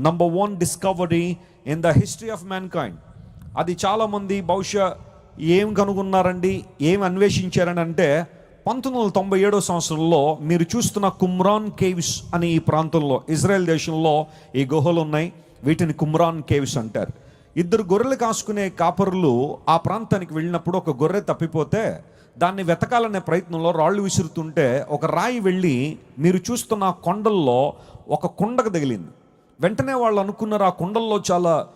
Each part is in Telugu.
Number one discovery in the history of mankind అది చాలామంది బహుశా ఏం కనుగొన్నారండి ఏం అన్వేషించారని అంటే పంతొమ్మిది వందల తొంభై ఏడో సంవత్సరంలో మీరు చూస్తున్న కుమ్రాన్ కేవ్స్ అనే ఈ ప్రాంతంలో ఇజ్రాయెల్ దేశంలో ఈ గుహలు ఉన్నాయి వీటిని కుమ్రాన్ కేవ్స్ అంటారు. ఇద్దరు గొర్రెలు కాసుకునే కాపరులు ఆ ప్రాంతానికి వెళ్ళినప్పుడు ఒక గొర్రె తప్పిపోతే దాన్ని వెతకాలనే ప్రయత్నంలో రాళ్ళు విసురుతుంటే ఒక రాయి వెళ్ళి మీరు చూస్తున్న కొండల్లో ఒక కుండకు తగిలింది. వెంటనే వాళ్ళు అనుకున్నారు ఆ కుండల్లో చాలా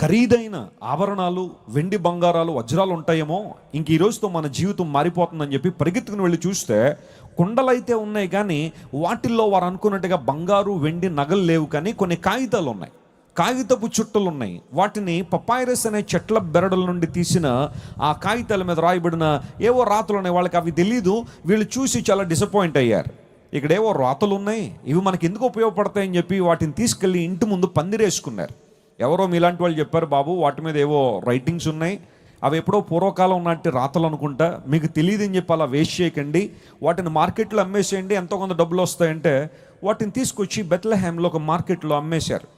ఖరీదైన ఆభరణాలు వెండి బంగారాలు వజ్రాలు ఉంటాయేమో ఇంక ఈ రోజుతో మన జీవితం మారిపోతుందని చెప్పి పరిగెత్తుకుని వెళ్ళి చూస్తే కుండలైతే ఉన్నాయి కానీ వాటిల్లో వారు అనుకున్నట్టుగా బంగారు వెండి నగలు లేవు కానీ కొన్ని కాగితాలు ఉన్నాయి. కాగితపు చుట్టలు ఉన్నాయి. వాటిని పపాయిరస్ అనే చెట్ల బెరడుల నుండి తీసిన ఆ కాగితాల మీద రాయబడిన ఏవో రాతలు ఉన్నాయి. వాళ్ళకి అవి తెలీదు. వీళ్ళు చూసి చాలా డిసప్పాయింట్ అయ్యారు. ఇక్కడేవో రాతలు ఉన్నాయి ఇవి మనకి ఎందుకు ఉపయోగపడతాయని చెప్పి వాటిని తీసుకెళ్ళి ఇంటి ముందు పందిరేసుకున్నారు. ఎవరో మీలాంటి వాళ్ళు చెప్పారు బాబు వాటి మీద ఏవో రైటింగ్స్ ఉన్నాయి. అవి ఎప్పుడో పూర్వకాలం నాటి రాతలు అనుకుంటా. మీకు తెలియదని చెప్పి అలా వేస్ట్ చేయకండి. వాటిని మార్కెట్లో అమ్మేసేయండి. ఎంతో కొంత డబ్బులు వస్తాయంటే వాటిని తీసుకొచ్చి బెత్లహ్యామ్లో ఒక మార్కెట్లో అమ్మేశారు.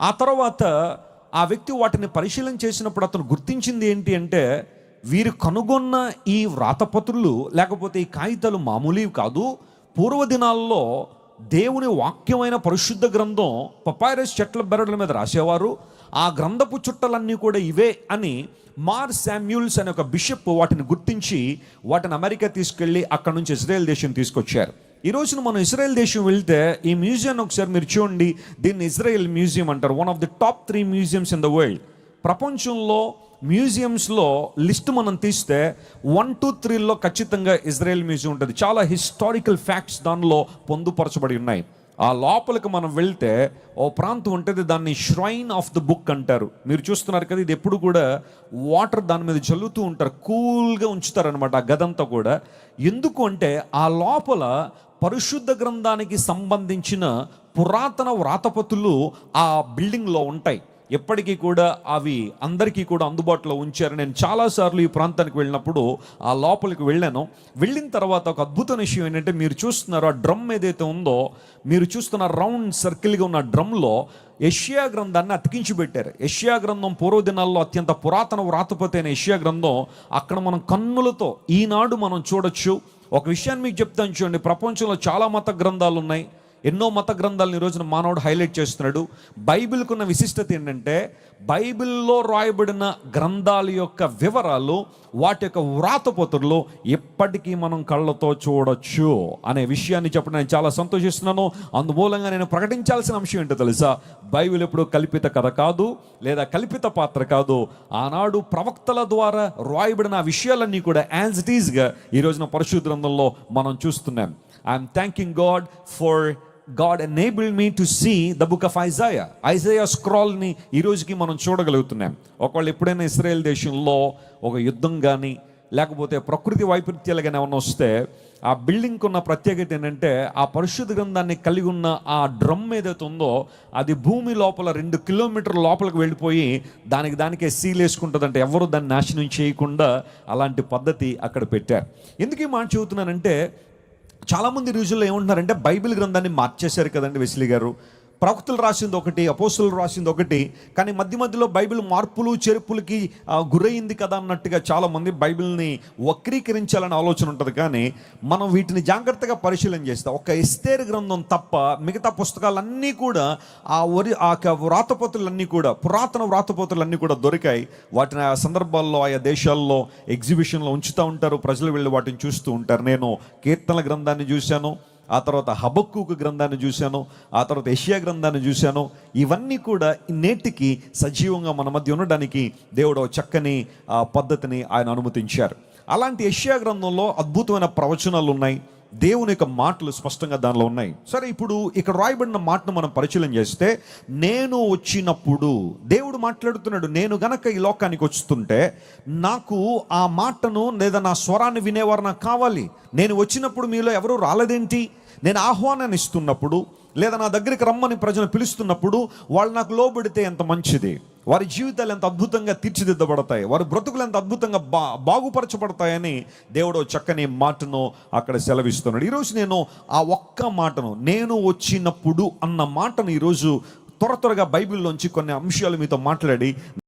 ఆ తర్వాత ఆ వ్యక్తి వాటిని పరిశీలన చేసినప్పుడు అతను గుర్తించింది ఏంటి అంటే వీరు కనుగొన్న ఈ వ్రాతపత్రులు లేకపోతే ఈ కాగితాలు మామూలువి కాదు. పూర్వదినాల్లో దేవుని వాక్యమైన పరిశుద్ధ గ్రంథం పపాయరస్ చెట్ల బెరడుల మీద రాసేవారు ఆ గ్రంథపు చుట్టలన్నీ కూడా ఇవే అని మార్ శామ్యూల్స్ అనే ఒక బిషప్ వాటిని గుర్తించి వాటిని అమెరికా తీసుకెళ్ళి అక్కడ నుంచి ఇజ్రాయెల్ దేశం తీసుకొచ్చారు. ఈ రోజున మనం ఇజ్రాయెల్ దేశం వెళ్తే ఈ మ్యూజియం ఒకసారి మీరు చూడండి. దీన్ని ఇజ్రాయెల్ మ్యూజియం అంటారు. One of the top three museums in the world ప్రపంచంలో మ్యూజియంస్లో లిస్ట్ మనం తీస్తే వన్ టూ త్రీలో ఖచ్చితంగా ఇజ్రాయెల్ మ్యూజియం ఉంటుంది. చాలా హిస్టారికల్ ఫ్యాక్ట్స్ దానిలో పొందుపరచబడి ఉన్నాయి. ఆ లోపలికి మనం వెళ్తే ఓ ప్రాంతం ఉంటుంది దాన్ని ష్రైన్ ఆఫ్ ద బుక్ అంటారు. మీరు చూస్తున్నారు కదా ఇది ఎప్పుడు కూడా వాటర్ దాని మీద చల్లుతూ ఉంటారు కూల్గా ఉంచుతారనమాట ఆ గదంతా కూడా. ఎందుకు అంటే ఆ లోపల పరిశుద్ధ గ్రంథానికి సంబంధించిన పురాతన వ్రాతపతులు ఆ బిల్డింగ్లో ఉంటాయి. ఎప్పటికీ కూడా అవి అందరికీ కూడా అందుబాటులో ఉంచారు. నేను చాలాసార్లు ఈ ప్రాంతానికి వెళ్ళినప్పుడు ఆ లోపలికి వెళ్ళాను. వెళ్ళిన తర్వాత ఒక అద్భుతమైన విషయం ఏంటంటే మీరు చూస్తున్నారు ఆ డ్రమ్ ఏదైతే ఉందో మీరు చూస్తున్న రౌండ్ సర్కిల్గా ఉన్న డ్రమ్లో యష్యా గ్రంథాన్ని అతికించి పెట్టారు. యష్యా గ్రంథం పూర్వ దినాల్లో అత్యంత పురాతన వ్రాతపతి అయిన యష్యా గ్రంథం. అక్కడ మనం కన్నులతో ఈనాడు మనం చూడొచ్చు. ఒక విషయాన్ని మీకు చెప్తాను చూడండి. ప్రపంచంలో చాలా మత గ్రంథాలు ఉన్నాయి. ఎన్నో మత గ్రంథాలను ఈ రోజున మానవుడు హైలైట్ చేస్తున్నాడు. బైబిల్కు ఉన్న విశిష్టత ఏంటంటే బైబిల్లో రాయబడిన గ్రంథాల యొక్క వివరాలు వాటి యొక్క వ్రాతపోతుల్లో ఎప్పటికీ మనం కళ్ళతో చూడొచ్చు అనే విషయాన్ని చెప్పడం నేను చాలా సంతోషిస్తున్నాను. అందుమూలంగా నేను ప్రకటించాల్సిన అంశం ఏంటో తెలుసా? బైబిల్ ఎప్పుడు కల్పిత కథ కాదు లేదా కల్పిత పాత్ర కాదు. ఆనాడు ప్రవక్తల ద్వారా రాయబడిన ఆ విషయాలన్నీ కూడా యాజ్ ఇట్ ఈజ్గా ఈ రోజున పరిశుద్ధ గ్రంథంలో మనం చూస్తున్నాం. I'm thanking God for God enable me to see the book of Isaiah Isaiah స్క్రాల్ని ఈ రోజుకి మనం చూడగలుగుతున్నాం. ఒకవేళ ఎప్పుడైనా ఇస్రాయేల్ దేశంలో ఒక యుద్ధం కానీ లేకపోతే ప్రకృతి వైపరీత్యాలు కానీ ఏమైనా వస్తే ఆ బిల్డింగ్కి ఉన్న ప్రత్యేకత ఏంటంటే ఆ పరిశుద్ధ గ్రంథాన్ని కలిగి ఉన్న ఆ డ్రమ్ ఏదైతే ఉందో అది భూమి లోపల రెండు కిలోమీటర్ లోపలికి వెళ్ళిపోయి దానికి దానికే సీల్ వేసుకుంటుందంటే. ఎవరు దాన్ని నాశనం చేయకుండా అలాంటి పద్ధతి అక్కడ పెట్టారు. ఎందుకు ఈ మాట చెబుతున్నానంటే చాలామంది రోజుల్లో ఏమంటున్నారంటే బైబిల్ గ్రంథాన్ని మార్చేశారు కదండి వెస్లీ గారు. ప్రవక్తలు రాసింది ఒకటి అపోస్తులు రాసింది ఒకటి కానీ మధ్య మధ్యలో బైబిల్ మార్పులు చేర్పులకి గురయింది కదా అన్నట్టుగా చాలామంది బైబిల్ని వక్రీకరించాలని ఆలోచన ఉంటుంది. కానీ మనం వీటిని జాగ్రత్తగా పరిశీలన చేస్తాం ఒక ఎస్తేర్ గ్రంథం తప్ప మిగతా పుస్తకాలన్నీ కూడా ఆ వరి ఆ వ్రాతపోతులన్నీ కూడా పురాతన వ్రాతపోతులన్నీ కూడా దొరికాయి. వాటిని ఆ సందర్భాల్లో ఆయా దేశాల్లో ఎగ్జిబిషన్లో ఉంచుతూ ఉంటారు. ప్రజలు వెళ్ళి వాటిని చూస్తూ ఉంటారు. నేను కీర్తనల గ్రంథాన్ని చూశాను. ఆ తర్వాత హబక్కుకు గ్రంథాన్ని చూశాను ఆ తర్వాత ఏషియా గ్రంథాన్ని చూశాను. ఇవన్నీ కూడా నేటికి సజీవంగా మన మధ్య ఉండడానికి దేవుడు చక్కని ఆ, పద్ధతిని ఆయన అనుమతించారు. అలాంటి ఏషియా గ్రంథంలో అద్భుతమైన ప్రవచనాలు ఉన్నాయి దేవుని యొక్క మాటలు స్పష్టంగా దానిలో ఉన్నాయి. సరే ఇప్పుడు ఇక్కడ రాయబడిన మాటను మనం పరిశీలన చేస్తే నేను వచ్చినప్పుడు దేవుడు మాట్లాడుతున్నాడు నేను గనక ఈ లోకానికి వస్తుంటే నాకు ఆ మాటను లేదా నా స్వరాన్ని వినేవారు నాకు కావాలి. నేను వచ్చినప్పుడు మీలో ఎవరు రాలేదేంటి? నేను ఆహ్వానాన్ని ఇస్తున్నప్పుడు లేదా నా దగ్గరికి రమ్మని ప్రజలు పిలుస్తున్నప్పుడు వాళ్ళు నాకు లోబడితే ఎంత మంచిది? వారి జీవితాలు ఎంత అద్భుతంగా తీర్చిదిద్దబడతాయి వారి బ్రతుకులు ఎంత అద్భుతంగా బా బాగుపరచబడతాయని దేవుడు చక్కని మాటను అక్కడ సెలవిస్తున్నాడు. ఈరోజు నేను ఆ ఒక్క మాటను నేను వచ్చినప్పుడు అన్న మాటను ఈరోజు త్వర త్వరగా బైబిల్లోంచి కొన్ని అంశాలు మీతో మాట్లాడి